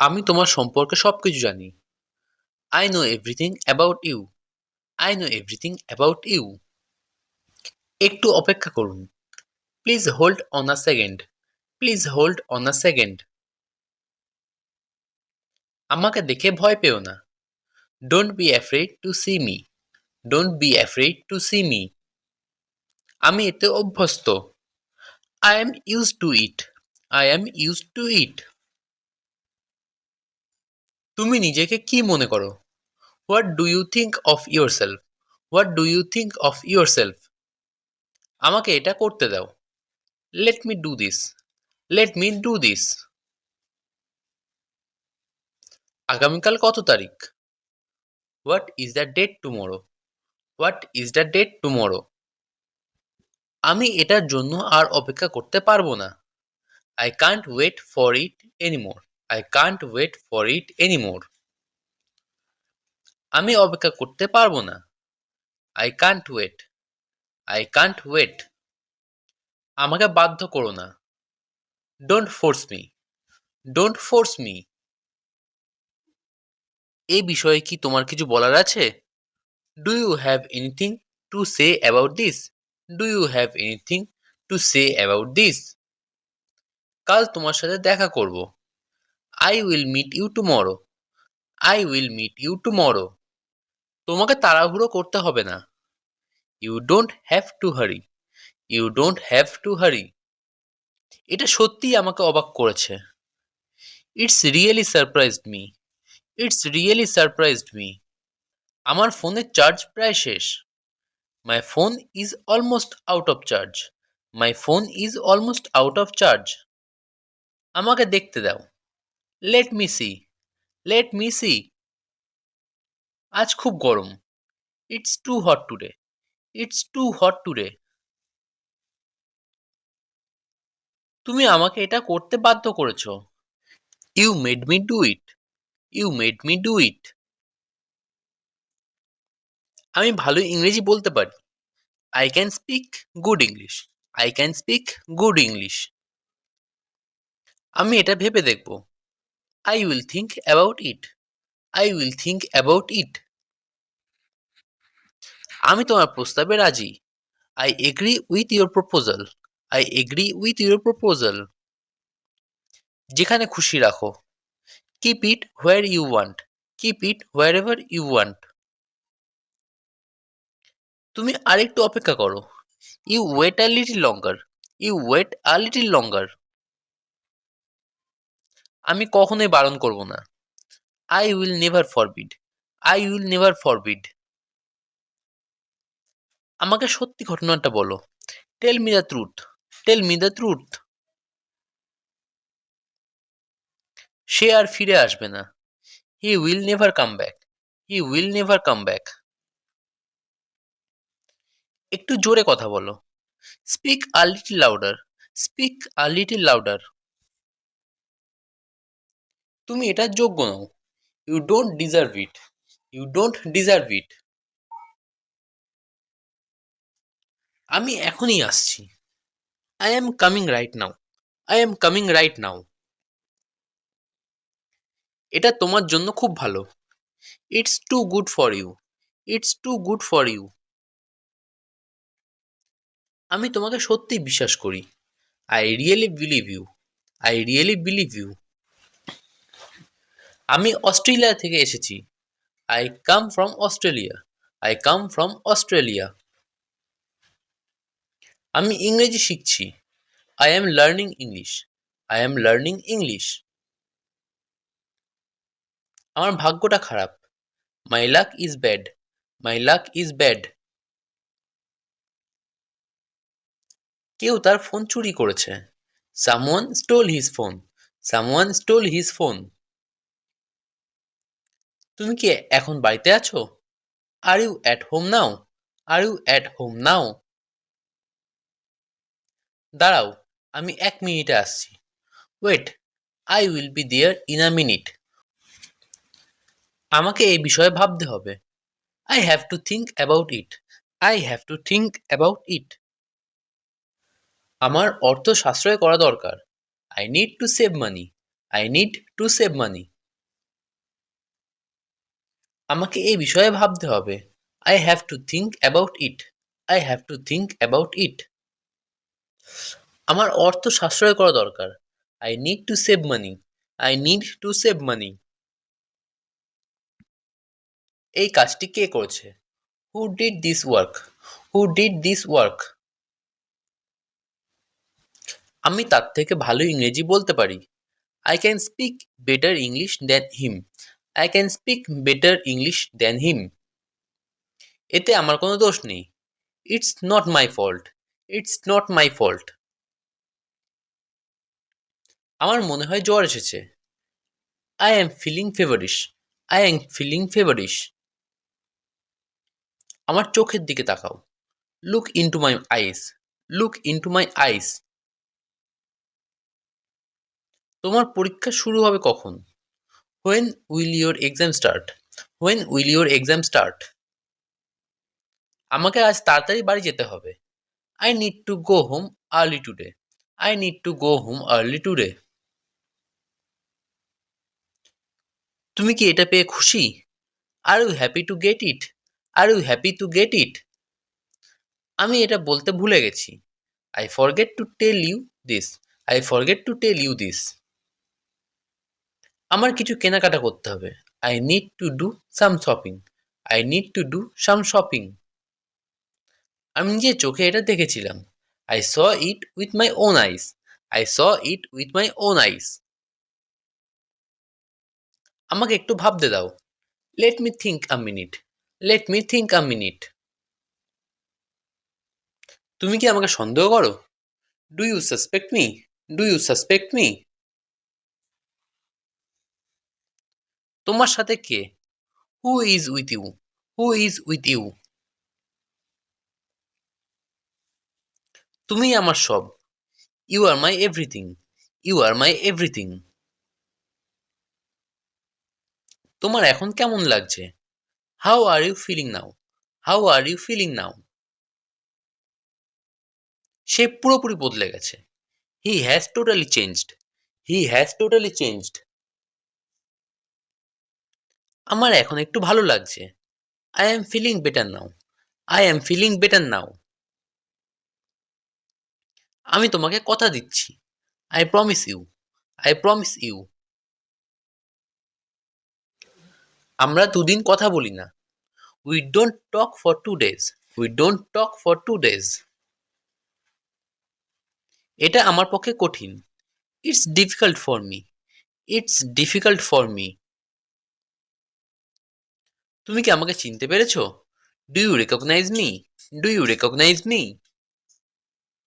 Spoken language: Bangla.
আমি তোমার সম্পর্কে সবকিছু জানি। I know everything about you I know everything about you একটু অপেক্ষা করুন। Please hold on a second please hold on a second আমাকে দেখে ভয় পেও না। Don't be afraid to see me don't be afraid to see me আমি এতে অভ্যস্ত। I am use to it I am use to it তুমি নিজেকে কি মনে করো? What do you think of your self what do you think of yourself আমাকে এটা করতে দাও। Let me do this let me do this আগামীকাল কত তারিখ? What is the date tomorrow what is the date tomorrow আমি এটার জন্য আর অপেক্ষা করতে পারব না। I can't wait for it anymore I can't wait for it anymore আমি অপেক্ষা করতে পারব না। I can't wait I can't wait আমাকে বাধ্য করো না। Don't force me don't force me এই বিষয়ে কি তোমার কিছু বলার আছে? Do you have anything to say about this do you have anything to say about this কাল তোমার সাথে দেখা করব। I will meet you tomorrow I will meet you tomorrow তোমাকে তাড়াহুড়ো করতে হবে না। You don't have to hurry you don't have to hurry এটা সত্যিই আমাকে অবাক করেছে। It's really surprised me it's really surprised me আমার ফোনের চার্জ প্রায় শেষ। My phone is almost out of charge my phone is almost out of charge আমাকে দেখতে দাও। Let me see let me see আজ খুব গরম। It's too hot today it's too hot today তুমি আমাকে এটা করতে বাধ্য করেছ। You made me do it you made me do it আমি ভালো ইংরেজি বলতে পারি। I can speak good English I can speak good English আমি এটা ভেবে দেখব। I will think about it I will think about it আমি তোমার প্রস্তাবে রাজি। I agree with your proposal I agree with your proposal যেখানে খুশি রাখো। Keep it where you want keep it wherever you want তুমি আরেকটু অপেক্ষা করো। You wait a little longer you wait a little longer আমি কখনোই বারণ করব না। I will never forbid I will never forbid আমাকে সত্যি ঘটনাটা বলো। Tell me the truth tell me the truth সে আর ফিরে আসবে না। He will never come back he will never come back একটু জোরে কথা বলো। Speak a little louder speak a little louder তুমি এটার যোগ্য নও। You don't deserve it you don't deserve it আমি এখনই আসছি। I am coming right now I am coming right now এটা তোমার জন্য খুব ভালো। It's too good for you it's too good for you আমি তোমাকে সত্যি বিশ্বাস করি। I really believe you I really believe you আমি অস্ট্রেলিয়া থেকে এসেছি। I come from Australia I come from Australia আমি ইংরেজি শিখছি। I am learning English I am learning English আমার ভাগ্যটা খারাপ। My luck is bad my luck is bad কেউ তার ফোন চুরি করেছে। Someone stole his phone someone stole his phone তুমি কি এখন বাড়িতে আছো? Are you at home now are you at home now দাঁড়াও, আমি এক মিনিটে আসছি। Wait I will be there in a minute আমাকে এই বিষয়ে ভাবতে হবে। I have to think about it I have to think about it আমার অর্থ সাশ্রয় করা দরকার। I need to save money I need to save money আমাকে এই বিষয়ে ভাবতে হবে। I have to think about it I have to think about it আমার অর্থ সাশ্রয় করা দরকার। I need to save money I need to save money এই কাজটি কে করেছে? Who did this work who did this work আমি তার থেকে ভালো ইংরেজি বলতে পারি। I can speak better English than him I can speak better English than him এতে আমার কোনো দোষ নেই। It's not my fault it's not my fault আমার মনে হয় জ্বর এসেছে। I am feeling feverish I am feeling feverish আমার চোখের দিকে তাকাও। Look into my eyes look into my eyes তোমার পরীক্ষা শুরু হবে কখন? When will your exam start when will your exam start আমাকে আজ তাড়াতাড়ি বাড়ি যেতে হবে। I need to go home early today I need to go home early today তুমি কি এটা পেয়ে খুশি? Are you happy to get it are you happy to get it আমি এটা বলতে ভুলে গেছি। I forget to tell you this I forget to tell you this আমার কিছু কেনাকাটা করতে হবে। I need to do some shopping I need to do some shopping আমি যে চোখে এটা দেখেছিলাম। I saw it with my own eyes I saw it with my own eyes আমাকে একটু ভাবতে দাও। Let me think a minute let me think a minute তুমি কি আমাকে সন্দেহ করো? Do you suspect me do you suspect me তোমার সাথে কে? Who is with you who is with you তুমি আমার সব। You are my everything you are my everything তোমার এখন কেমন লাগছে? How are you feeling now how are you feeling now সে পুরোপুরি বদলে গেছে। He has totally changed he has totally changed আমার এখন একটু ভালো লাগছে। I am feeling better now I am feeling better now আমি তোমাকে কথা দিচ্ছি। I promise you I promise you আমরা দুদিন কথা বলি না। We don't talk for two days we don't talk for two days এটা আমার পক্ষে কঠিন। It's difficult for me it's difficult for me তুমি কি আমাকে চিনতে পেরেছ? Do you recognise me do you recognise me